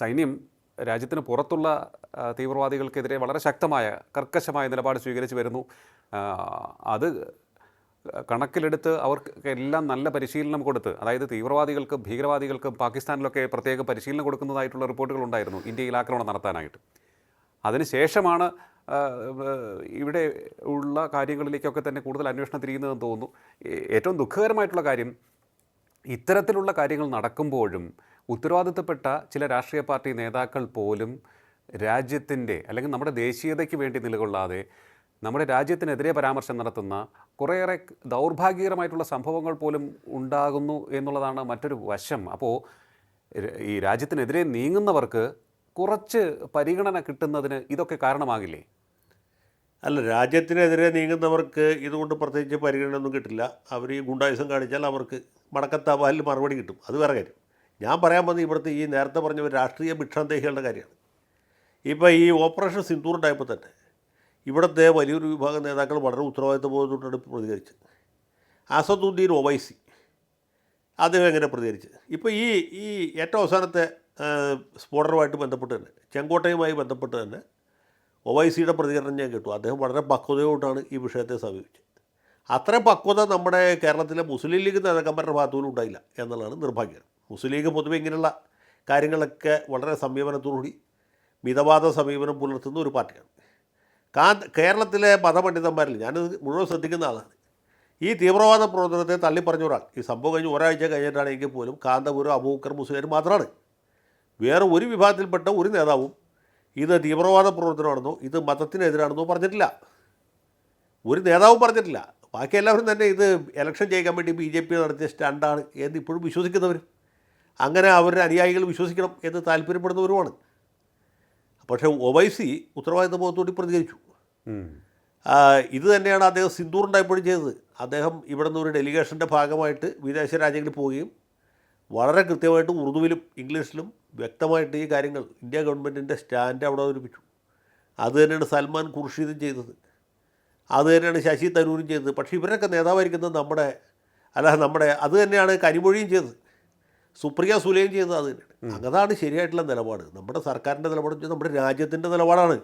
സൈന്യം രാജ്യത്തിന് പുറത്തുള്ള തീവ്രവാദികൾക്കെതിരെ വളരെ ശക്തമായ കർക്കശമായ നിലപാട് സ്വീകരിച്ചു വരുന്നു. അത് കണക്കിലെടുത്ത് അവർക്ക് എല്ലാം നല്ല പരിശീലനം കൊടുത്ത് അതായത് തീവ്രവാദികൾക്കും ഭീകരവാദികൾക്കും പാകിസ്ഥാനിലൊക്കെ പ്രത്യേക പരിശീലനം കൊടുക്കുന്നതായിട്ടുള്ള റിപ്പോർട്ടുകൾ ഉണ്ടായിരുന്നു ഇന്ത്യയിൽ ആക്രമണം നടത്താനായിട്ട്. അതിനുശേഷമാണ് ഇവിടെ ഉള്ള കാര്യങ്ങളിലേക്കൊക്കെ തന്നെ കൂടുതൽ അന്വേഷണം തിരിയുന്നതെന്ന് തോന്നുന്നു. ഏറ്റവും ദുഃഖകരമായിട്ടുള്ള കാര്യം ഇത്തരത്തിലുള്ള കാര്യങ്ങൾ നടക്കുമ്പോഴും ഉത്തരവാദിത്തപ്പെട്ട ചില രാഷ്ട്രീയ പാർട്ടി നേതാക്കൾ പോലും രാജ്യത്തിന്റെ അല്ലെങ്കിൽ നമ്മുടെ ദേശീയതയ്ക്ക് വേണ്ടി നിലകൊള്ളാതെ നമ്മുടെ രാജ്യത്തിനെതിരെ പരാമർശം നടത്തുന്ന കുറേയേറെ ദൗർഭാഗ്യകരമായിട്ടുള്ള സംഭവങ്ങൾ പോലും ഉണ്ടാകുന്നു എന്നുള്ളതാണ് മറ്റൊരു വശം. അപ്പോൾ ഈ രാജ്യത്തിനെതിരെ നീങ്ങുന്നവർക്ക് കുറച്ച് പരിഗണന കിട്ടുന്നതിന് ഇതൊക്കെ കാരണമാകില്ലേ? അല്ല രാജ്യത്തിനെതിരെ നീങ്ങുന്നവർക്ക് ഇതുകൊണ്ട് പ്രത്യേകിച്ച് പരിഗണനയൊന്നും കിട്ടില്ല. അവർ ഈ ഗുണ്ടായുസം കാണിച്ചാൽ അവർക്ക് മടക്കത്താവാലിൽ മറുപടി കിട്ടും. അത് വേറെ കാര്യം. ഞാൻ പറയാൻ വന്ന ഇവിടുത്തെ ഈ നേരത്തെ പറഞ്ഞ ഒരു രാഷ്ട്രീയ ഭിക്ഷാന്തേഹികളുടെ കാര്യമാണ്. ഇപ്പോൾ ഈ ഓപ്പറേഷൻ സിന്ദൂർ ഉണ്ടായപ്പോൾ തന്നെ ഇവിടുത്തെ വലിയൊരു വിഭാഗം നേതാക്കൾ വളരെ ഉത്തരവാദിത്തബോധത്തോടെ പ്രതികരിച്ചത് അസദുദ്ദീൻ ഒവൈസി അദ്ദേഹം എങ്ങനെ പ്രതികരിച്ചത് ഇപ്പോൾ ഈ ഈ ഏറ്റവും അവസാനത്തെ സ്ഫോടനവുമായിട്ട് ബന്ധപ്പെട്ട് തന്നെ ചെങ്കോട്ടയുമായി ബന്ധപ്പെട്ട് തന്നെ ഒവൈസിയുടെ പ്രതികരണം ഞാൻ കേട്ടു. അദ്ദേഹം വളരെ പക്വതയോട്ടാണ് ഈ വിഷയത്തെ സമീപിച്ചത്. അത്ര പക്വത നമ്മുടെ കേരളത്തിലെ മുസ്ലിം ലീഗ് നേതാക്കന്മാരുടെ ഭാഗത്തുനിന്നും ഉണ്ടായില്ല എന്നുള്ളതാണ് നിർഭാഗ്യം. മുസ്ലിം ലീഗ് പൊതുവെ ഇങ്ങനെയുള്ള കാര്യങ്ങളൊക്കെ വളരെ സംയമനത്തോടുകൂടി മിതവാദ സമീപനം പുലർത്തുന്ന ഒരു പാർട്ടിയാണ്. കാ കേരളത്തിലെ മതപണ്ഡിതന്മാരിൽ ഞാനിത് മുഴുവൻ ശ്രദ്ധിക്കുന്ന ആളാണ്. ഈ തീവ്രവാദ പ്രവർത്തനത്തെ തള്ളിപ്പറഞ്ഞ ഒരാൾ ഈ സംഭവം കഴിഞ്ഞ് ഒരാഴ്ച കഴിഞ്ഞിട്ടാണെങ്കിൽ പോലും കാന്തപുരം അബൂക്കർ മുസ്ലിം മാത്രമാണ്. വേറെ ഒരു വിഭാഗത്തിൽപ്പെട്ട ഒരു നേതാവും ഇത് തീവ്രവാദ പ്രവർത്തനമാണെന്നോ ഇത് മതത്തിനെതിരാണെന്നോ പറഞ്ഞിട്ടില്ല. ഒരു നേതാവും പറഞ്ഞിട്ടില്ല. ബാക്കി എല്ലാവരും തന്നെ ഇത് ഇലക്ഷൻ ജയിക്കാൻ വേണ്ടി ബി ജെ പി നടത്തിയ സ്റ്റാൻഡാണ് എന്ന് ഇപ്പോഴും വിശ്വസിക്കുന്നവരും. അങ്ങനെ അവരുടെ അനുയായികൾ വിശ്വസിക്കണം എന്ന് താല്പര്യപ്പെടുന്നവരുമാണ്. പക്ഷേ ഒവൈസി ഉത്തരവാദിത്ത ബോധത്തോടി പ്രതികരിച്ചു. ഇത് തന്നെയാണ് അദ്ദേഹം സിന്ദൂർ ഉണ്ടായപ്പോഴും ചെയ്തത്. അദ്ദേഹം ഇവിടെ നിന്ന് ഒരു ഡെലിഗേഷന്റെ ഭാഗമായിട്ട് വിദേശ രാജ്യങ്ങളിൽ പോവുകയും വളരെ കൃത്യമായിട്ട് ഉറുദുവിലും ഇംഗ്ലീഷിലും വ്യക്തമായിട്ട് ഈ കാര്യങ്ങൾ ഇന്ത്യ ഗവൺമെന്റിന്റെ സ്റ്റാൻഡ് അവിടെ അവതരിപ്പിച്ചു. അത് തന്നെയാണ് സൽമാൻ ഖുർഷീദും ചെയ്തത്. അത് തന്നെയാണ് ശശി തരൂരും ചെയ്തത്. പക്ഷേ ഇവരൊക്കെ നേതാവായിരിക്കുന്നത് നമ്മുടെ അല്ല നമ്മുടെ അത് തന്നെയാണ് കരിമൊഴിയും ചെയ്തത്. സുപ്രിയ സുലയും ചെയ്തത് അത് തന്നെയാണ്. അതാണ് ശരിയായിട്ടുള്ള നിലപാട്. നമ്മുടെ സർക്കാരിന്റെ നിലപാട് നമ്മുടെ രാജ്യത്തിന്റെ നിലപാടാണ്.